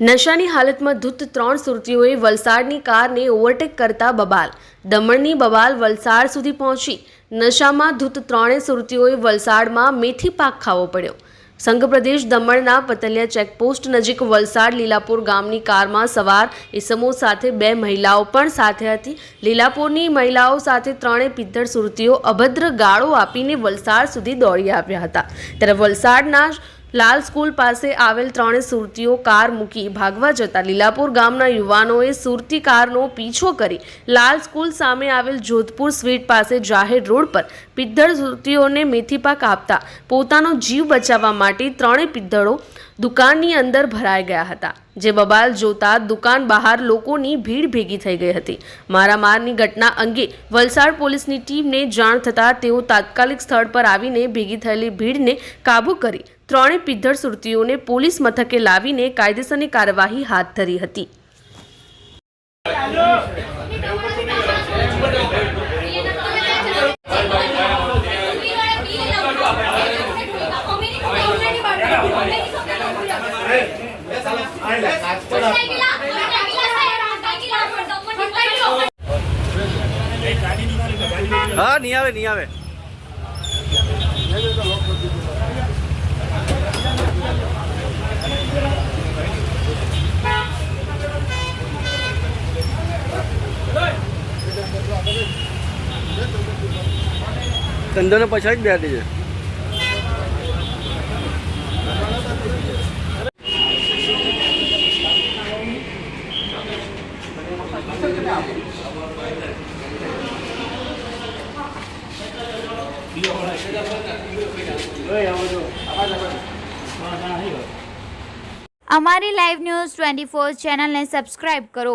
નશાની હાલતમાં ધૂત ત્રણ સુરતીઓએ વલસાડની કારને ઓવરટેક કરતા બબાલ. દમણની બબાલ વલસાડ સુધી પહોંચી. નશામાં ધૂત ત્રણે સુરતીઓએ વલસાડમાં મેથી પાક ખાવો પડ્યો. સંઘપ્રદેશ દમણના પતલિયા ચેકપોસ્ટ નજીક વલસાડ લીલાપુર ગામની કારમાં સવાર ઇસમો સાથે બે મહિલાઓ પણ સાથે હતી. લીલાપુરની મહિલાઓ સાથે ત્રણેય પિત્તળ સુરતીઓ અભદ્ર ગાળો આપીને વલસાડ સુધી દોડી આવ્યા હતા. ત્યારે વલસાડના લાલ સ્કૂલ પાસે આવેલ ત્રણે સુરતીઓ કાર મૂકી ભાગવા જતા લીલાપુર ગામના યુવાનોએ સુરતી કારનો પીછો કરી લાલ સ્કૂલ સામે આવેલ જોધપુર સ્વીટ પાસે જાહેર રોડ પર પિદ્ધળ સુરતીઓને મેથીપાક આપતા પોતાનો જીવ બચાવવા માટે ત્રણે પિદ્ધળો દુકાનની અંદર ભરાઈ ગયા હતા. જે બબાલ જોતા દુકાન બહાર લોકોની ભીડ ભેગી થઈ ગઈ હતી. મારામારની ઘટના અંગે વલસાડ પોલીસની ટીમને જાણ થતાં તેઓ તાત્કાલિક સ્થળ પર આવીને ભેગી થયેલી ભીડને કાબૂ કરી ત્રણેય પિદ્ધળ સુરતીઓને પોલીસ મથકે લાવીને કાયદેસરની કાર્યવાહી હાથ ધરી હતી. હા, નહીં આવે નહીં આવે. ધંધોને પછાડી જ બેઠી અમારી લાઈવ ન્યૂઝ ટ્વેન્ટી ફોર ચેનલને સબસ્ક્રાઈબ કરો.